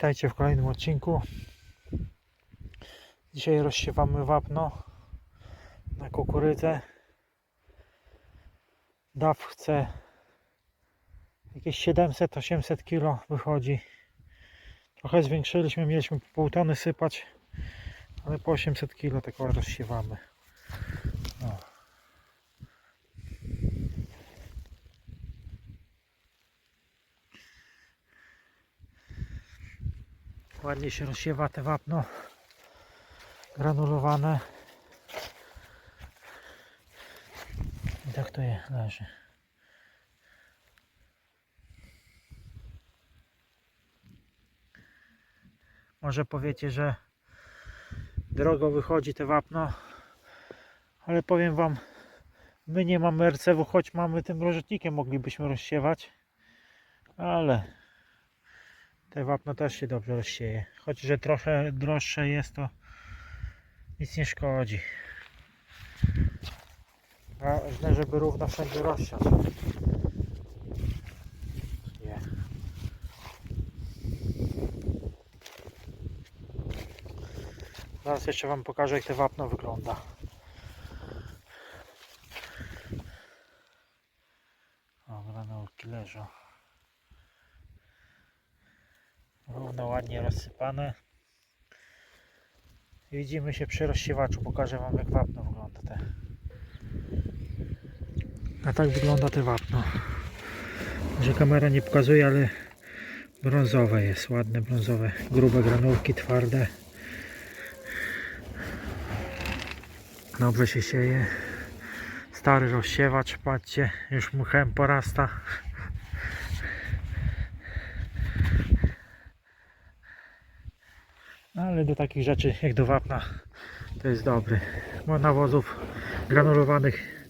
Witajcie w kolejnym odcinku. Dzisiaj rozsiewamy wapno na kukurydzę. DAW jakieś 700-800 kg wychodzi. Trochę zwiększyliśmy, mieliśmy pół tony sypać, ale po 800 kg tylko rozsiewamy. Ładnie się rozsiewa te wapno granulowane. I tak to je leży. Może powiecie, że drogo wychodzi te wapno, ale powiem Wam, my nie mamy RCW, choć mamy tym rożetnikiem, moglibyśmy rozsiewać, ale te wapno też się dobrze rozsieje. Choć, że trochę droższe jest, to nic nie szkodzi. Ważne, żeby równo wszędzie rozsiać. Nie. Zaraz jeszcze Wam pokażę, jak te wapno wygląda. O, granulki leżą. Równo, ładnie rozsypane. Widzimy się przy rozsiewaczu. Pokażę Wam jak wapno wygląda. Te. A tak wygląda te wapno. Że kamera nie pokazuje, ale brązowe jest. Ładne brązowe. Grube granulki, twarde. Dobrze się sieje. Stary rozsiewacz, patrzcie, już mu chem porasta. No, ale do takich rzeczy jak do wapna to jest dobry. Bo nawozów granulowanych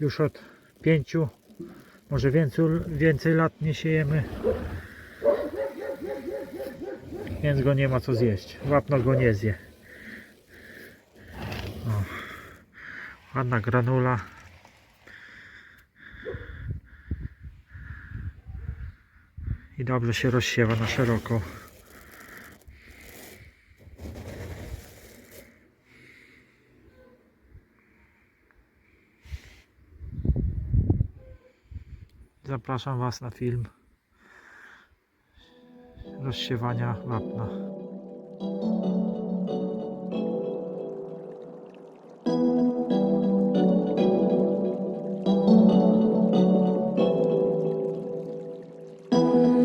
już od pięciu, może więcej, więcej lat nie siejemy. Więc go nie ma co zjeść. Wapno go nie zje. O, ładna granula. I dobrze się rozsiewa na szeroko. Zapraszam Was na film rozsiewania wapna.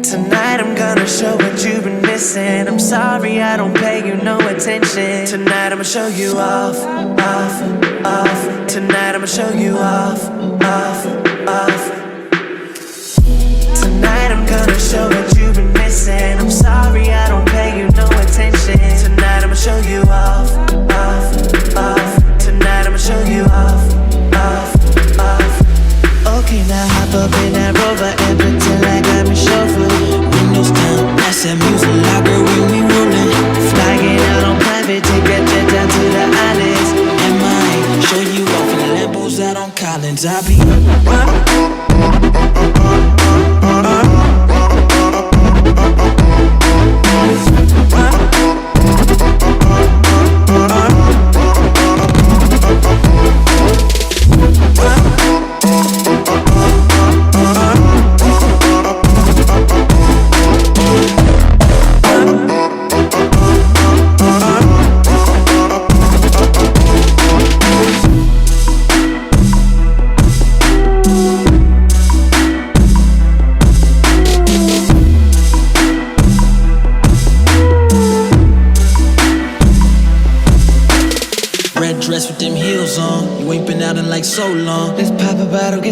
Tonight I'm gonna show what you've been missing. I'm sorry I don't pay you no attention. Tonight I'ma show you off, off, off. Tonight I'ma show you off, off, off. Gonna show what you've been missing. I'm sorry I don't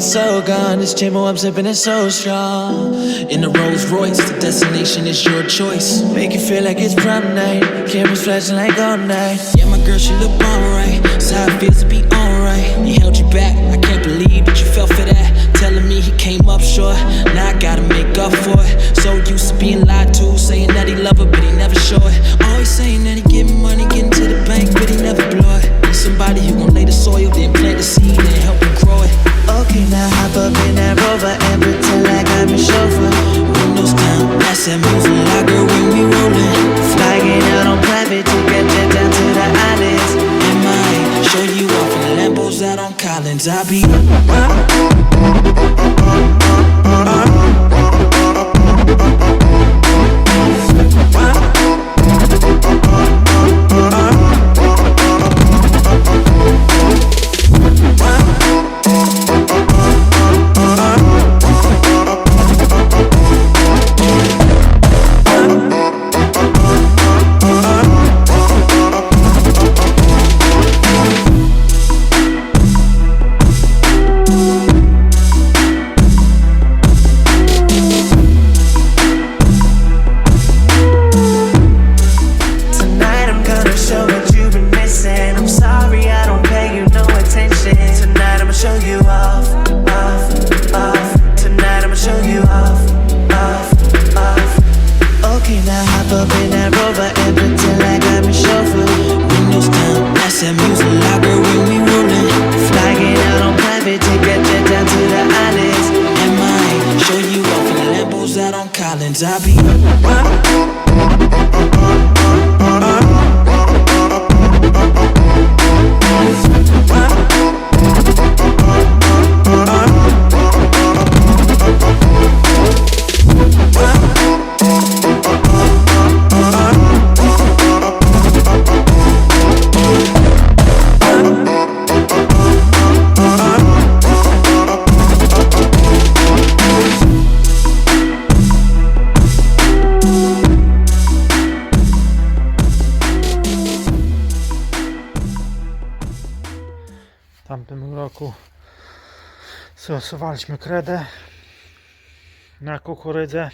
get so gone. This chimo I'm sipping is so strong. In the Rolls Royce, the destination is your choice. Make you feel like it's prom night. Cameras flashing like all night. Yeah, my girl, she look alright. So how it feels to be alright. He held you back. I can't believe that you fell for that. Telling me he came up short. Now I gotta make up for it. So used to being lied to, saying that he love her, but he never show it. Roku stosowaliśmy kredę na kukurydzę,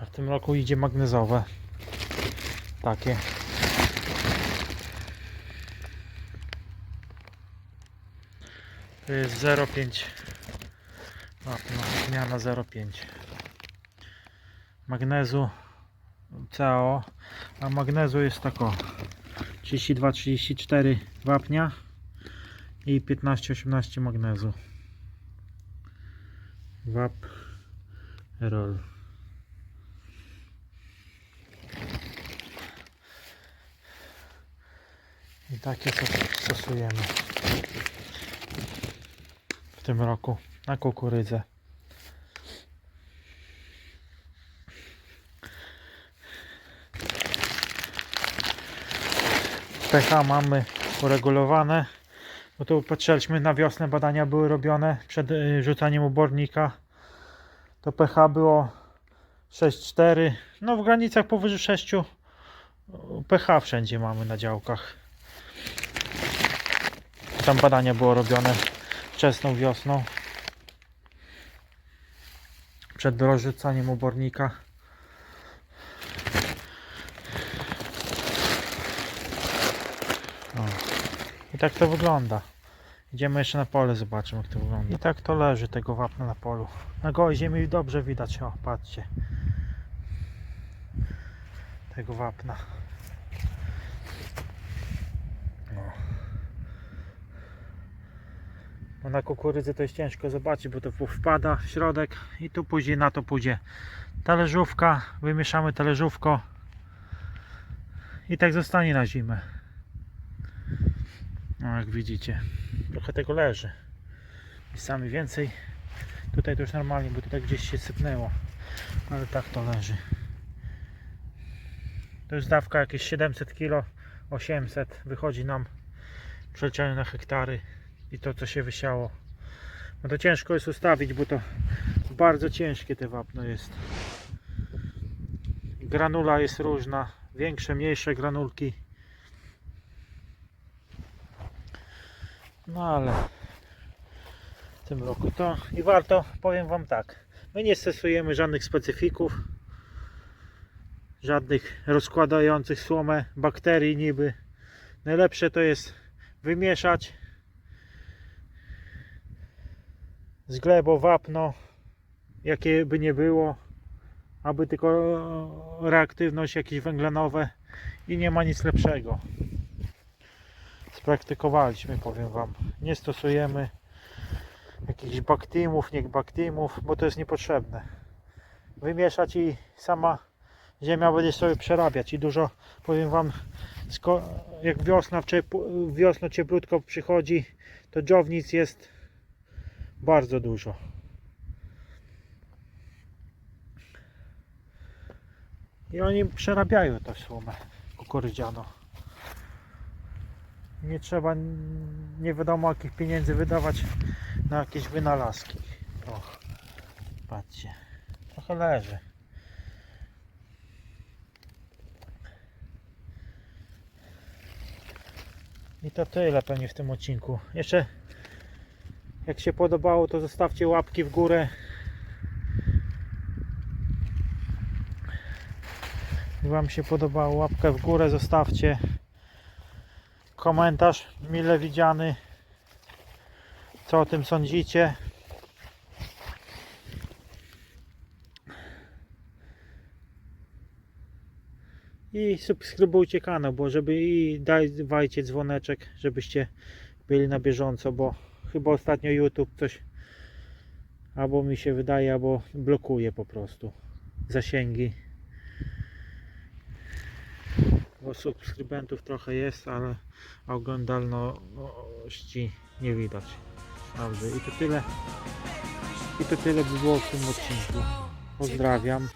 a w tym roku idzie magnezowe. Takie. To jest 0,5 wapno, zmiana 0,5 magnezu CAO, a magnezu jest tak o. 32-34 wapnia i 15-18 magnezu. Wap roll. I takie stosujemy w tym roku na kukurydzę. pH mamy uregulowane. Bo tu patrzyliśmy na wiosnę, badania były robione przed y, rzucaniem obornika. To pH było 6,4. No w granicach powyżej 6 y, pH wszędzie mamy na działkach. Tam badania było robione wczesną wiosną. Przed rozrzucaniem obornika. I tak to wygląda. Idziemy jeszcze na pole, zobaczymy jak to wygląda. I tak to leży tego wapna na polu. Na gołej ziemi dobrze widać, o patrzcie. Tego wapna. No. Bo na kukurydzy to jest ciężko zobaczyć, bo to wpada w środek i tu później na to pójdzie talerzówka. Wymieszamy talerzówko i tak zostanie na zimę. No jak widzicie, trochę tego leży. I sami więcej. Tutaj to już normalnie, bo tutaj gdzieś się sypnęło. Ale tak to leży. To jest dawka jakieś 700 kg, 800 wychodzi nam w przeliczaniu na hektary i to co się wysiało. No to ciężko jest ustawić, bo to bardzo ciężkie te wapno jest. Granula jest różna, większe, mniejsze granulki. No ale w tym roku to i warto, powiem Wam tak, my nie stosujemy żadnych specyfików, żadnych rozkładających słomę bakterii niby. Najlepsze to jest wymieszać z glebą wapno, jakie by nie było, aby tylko reaktywność jakieś węglanowe i nie ma nic lepszego spraktykowaliśmy, powiem Wam. Nie stosujemy jakichś baktimów, nie baktimów, bo to jest niepotrzebne. wymieszać i sama ziemia będzie sobie przerabiać i dużo powiem wam jak wiosna, w wiosną cieplutko przychodzi to dżownic jest bardzo dużo i oni przerabiają tę słomę kukurydzianą nie trzeba nie wiadomo jakich pieniędzy wydawać na jakieś wynalazki o, patrzcie trochę leży I to tyle pewnie w tym odcinku. Jeszcze jak się podobało, to zostawcie łapki w górę. Jak Wam się podobało, łapkę w górę zostawcie. Komentarz mile widziany. Co o tym sądzicie? I subskrybujcie kanał, bo żeby i dajcie dzwoneczek, żebyście byli na bieżąco, bo chyba ostatnio YouTube coś albo mi się wydaje, albo blokuje po prostu zasięgi. Bo subskrybentów trochę jest, ale oglądalności nie widać. Dobrze, i to tyle. I to tyle by było w tym odcinku. Pozdrawiam.